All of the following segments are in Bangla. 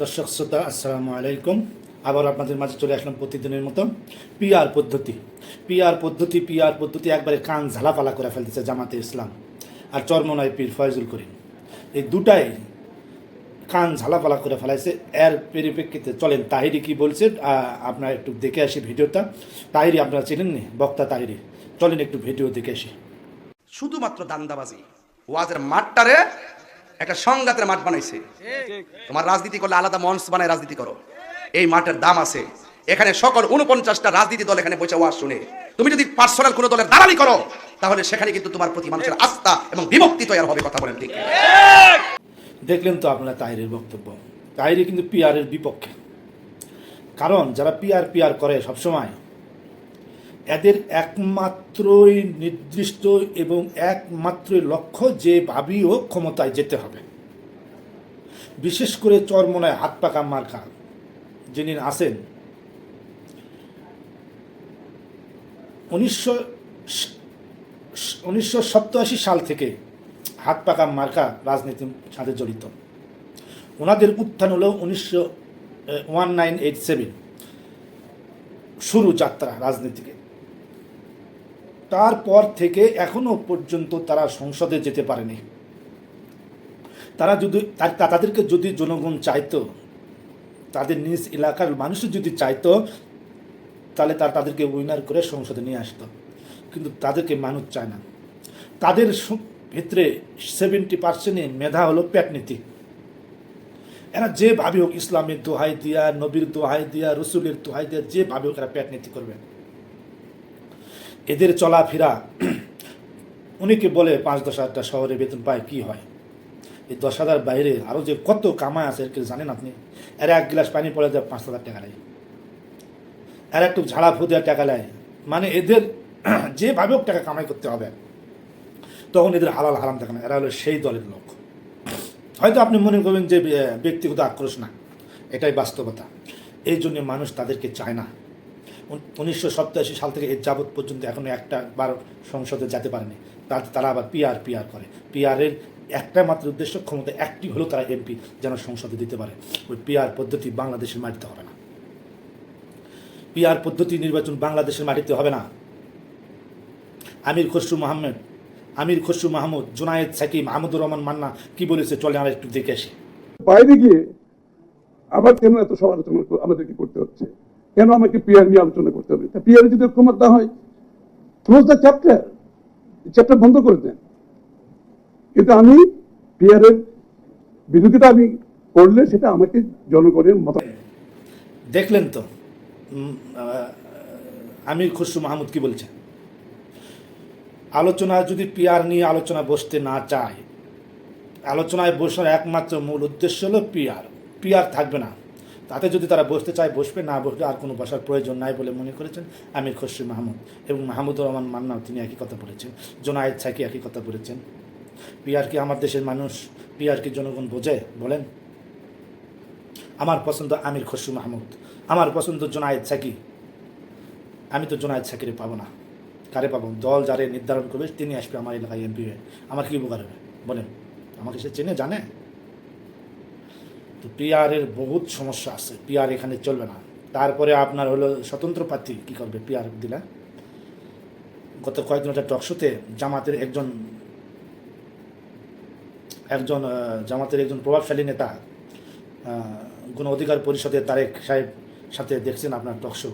দর্শক, শ্রোতা, আসসালামু আলাইকুম। আবার আপনাদের মাঝে চলে আসলাম প্রতিদিনের মতো পিআর পদ্ধতি। পিআর পদ্ধতি পিআর পদ্ধতি একবারে কান ঝালাপালা করে ফেলতেছে জামাতে ইসলাম। আর চরমনায় পীর ফয়জুল করিম। এই দুটাই কান ঝালাপালা করে ফেলাইছে। এর পরিপ্রেক্ষিতে চলেন, তাহিরি কি বলছে আপনারা একটু দেখে আসি ভিডিওটা। তাহিরি, আপনারা চেনেন নি বক্তা তাহিরি। চলেন একটু ভিডিও দেখে আসি। শুধুমাত্র দান্দাবাজি। ওয়াজের মাঠটারে একটা সংঘাতের মাঠ বানাইছে। তোমার রাজনীতি করলে আলাদা মঞ্চ বানায় রাজনীতি করো। এই মাঠের দাম আছে। এখানে সকল উনপঞ্চাশটা রাজনীতি দল এখানে বসে ওয়াজ শুনে। তুমি যদি পার্সোনাল কোনো দলের দালালি করো, তাহলে সেখানে কিন্তু তোমার প্রতি মানুষের আস্থা এবং বিভক্তি তৈরি হবে কথা বলেন দেখলেন তো আপনার তাহিরের বক্তব্য। তাহিরি কিন্তু পিআরের বিপক্ষে। কারণ যারা পিআর পিআর করে সবসময় এদের একমাত্রই নির্দিষ্ট এবং একমাত্রই লক্ষ্য যে ভাবি হোক ক্ষমতায় যেতে হবে। বিশেষ করে চরমনায় হাত পাকা মার্কা, যিনি আছেন। উনিশশো উনিশশো সাল থেকে হাত পাকা মার্কা রাজনীতির সাথে জড়িত। ওনাদের উত্থান হলো উনিশশো ওয়ান নাইন এইট সেভেন, শুরু যাত্রা রাজনীতিকে। তারপর থেকে এখনও পর্যন্ত তারা সংসদে যেতে পারেনি। তারা যদি তাদেরকে যদি জনগণ চাইতো, তাদের নিজ এলাকার মানুষও যদি চাইতো, তাহলে তার তাদেরকে উইনার করে সংসদে নিয়ে আসতো। কিন্তু তাদেরকে মানুষ চায় না। তাদের ভিতরে সেভেন্টি পার্সেন্টে মেধা হলো প্যাটনীতি এরা যে ভাবে হোক ইসলামের দোহাই দিয়া, নবীর দোহাই দিয়া, রসুলের দোহাই দিয়া যে ভাবে হোক এরা প্যাটনীতি করবে। এদের চলাফেরা অনেকে বলে পাঁচ দশ হাজারটা শহরে বেতন পায়, কি হয়? এই দশ হাজার বাইরে আরও যে কত কামায় আছে, এর জানেন আপনি? এরা এক গ্লাস পানি পড়ে যায় পাঁচ হাজার টাকা নেয় এরা একটু ঝাড়া ফু দেওয়ার টাকা নেয়। মানে এদের যেভাবে হোক টাকা কামাই করতে হবে। তখন এদের হালাল হারাম থাকে না। এরা হলো সেই দলের লোক। হয়তো আপনি মনে করবেন যে ব্যক্তিগত আক্রোশ না। এটাই বাস্তবতা। এই জন্য মানুষ তাদেরকে চায় না। উনিশশো সাল থেকে এর যাবৎ পর্যন্ত এখনও একটা বার সংসদে যেতে পারেনি। তার- আবার পিআর পিআর করে। পিআরের একটা মাত্র উদ্দেশ্য ক্ষমতা একটি হলেও তারা এমপি যেন সংসদে দিতে পারে। ওই পিআর পদ্ধতি বাংলাদেশের মাটিতে হবে না। পিআর পদ্ধতি নির্বাচন বাংলাদেশের মাটিতে হবে না। আমির খসরু মাহমুদ আমির খসরু মাহমুদ, জুনায়েদ সাকিব মাহমুদুর রহমান মান্না কি বলেছে চলে আমরা একটু দেখে আসি। বাইরে গিয়ে আবার কেন এত সমালোচনা আমাদেরকে করতে হচ্ছে? কেন আমাকে পিয়ার নিয়ে আলোচনা করতে হবে? তা পিয়ারে যদি ঐক্যমত না হয় ক্লোজ দ্য চ্যাপ্টার চ্যাপ্টার বন্ধ করে দেন। কিন্তু আমি পিয়ারের বিরোধিতা আমি করলে সেটা আমাকে জনগণের মত দেখলেন তো আহ, আমির মাহমুদ কি বলছেন? আলোচনা যদি পিয়ার নিয়ে আলোচনা বসতে না চায় আলোচনায় বসার একমাত্র মূল উদ্দেশ্য হলো পিয়ার পিয়ার থাকবে না। তাতে যদি তারা বসতে চায়, বসবে, না বসবে আর কোনো বসার প্রয়োজন নাই বলে মনে করেছেন আমির খসরু মাহমুদ এবং মাহমুদুর রহমান মান্নাও তিনি একই কথা বলেছেন। জোনায়েদ সাকি একই কথা বলেছেন। পিয়ার কি আমার দেশের মানুষ? পিয়ার কি জনগণ বোঝে? বলেন। আমার পছন্দ আমির খসরু মাহমুদ। আমার পছন্দ জোনায়েদ সাকি। আমি তো জোনায়েদ সাকিরে পাবো না। কারে পাবো? দল যারে নির্ধারণ করবে, তিনি আসবে আমার এলাকায় এমপি হয়ে। আমার কী উপকার হবে? বলেন। আমাকে সে চেনে, জানে? তো পিআরের বহুত সমস্যা আছে। পিআর এখানে চলবে না। তারপরে আপনার হলো স্বতন্ত্র প্রার্থী কী করবে পিআর দিলা? গত কয়েকদিন একটা টকশোতে জামাতের একজন একজন জামাতের একজন প্রভাবশালী নেতা গণ অধিকার পরিষদের তারেক সাহেব সাথে দেখছেন আপনার টকশো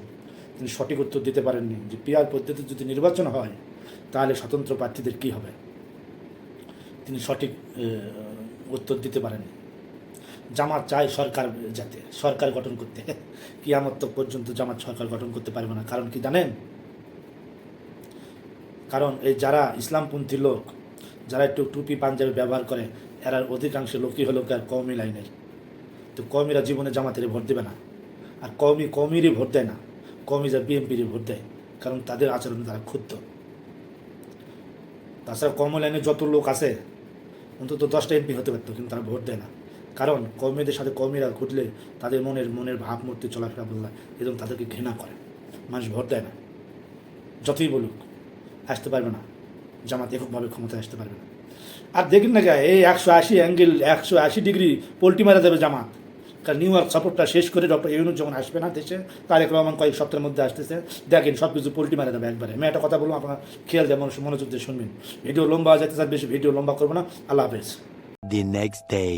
তিনি সঠিক উত্তর দিতে পারেননি যে পিআর পদ্ধতিতে যদি নির্বাচন হয়, তাহলে স্বতন্ত্র প্রার্থীদের কী হবে? তিনি সঠিক উত্তর দিতে পারেননি। জামাত চায় সরকার যাতে, সরকার গঠন করতে। কিয়ামত তক পর্যন্ত জামাত সরকার গঠন করতে পারবে না। কারণ কি জানেন? কারণ এই যারা ইসলামপন্থী লোক, যারা একটু টুপি পাঞ্জাবি ব্যবহার করে, এরা অধিকাংশ লোকই হলো আর কওমি লাইনের। তো কওমিরা জীবনে জামাতের ভোট দেবে না। আর কওমি কওমিরই ভোট দেয় না। কওমি যা বিএনপিরই ভোট দেয়। কারণ তাদের আচরণে তারা ক্ষুব্ধ। তাছাড়া কম লাইনে যত লোক আছে, অন্তত দশটা এমপি হতে পারতো, কিন্তু তারা ভোট দেয় না। কারণ কর্মীদের সাথে কর্মীরা ঘুরলে তাদের মনের মনের ভাবমূর্তি চলাফেরা বদলায় এবং তাদেরকে ঘৃণা করে। মানুষ ভোট দেয় না। যতই বলুক, আসতে পারবে না। জামাত এককভাবে ক্ষমতায় আসতে পারবে না। আর দেখুন না এই একশো আশি অ্যাঙ্গেল একশো আশি ডিগ্রি পোলট্রি মারা যাবে জামাত। কারণ নিউ ইয়র্ক সাপোর্টটা শেষ করে ডক্টর ইউনুস যখন আসবে না দেশে, তারেক রহমান কয়েক সপ্তাহের মধ্যে আসতেছে। দেখেন সব কিছু পোলট্রি মারা দেবে একবারে। আমি একটা কথা বলব, আপনার খেয়াল যেমন মনোযোগ দিয়ে শুনবেন। ভিডিও লম্বা যেতে চান বেশি ভিডিও লম্বা করব না। আল্লাহ হাফেজ। The next day.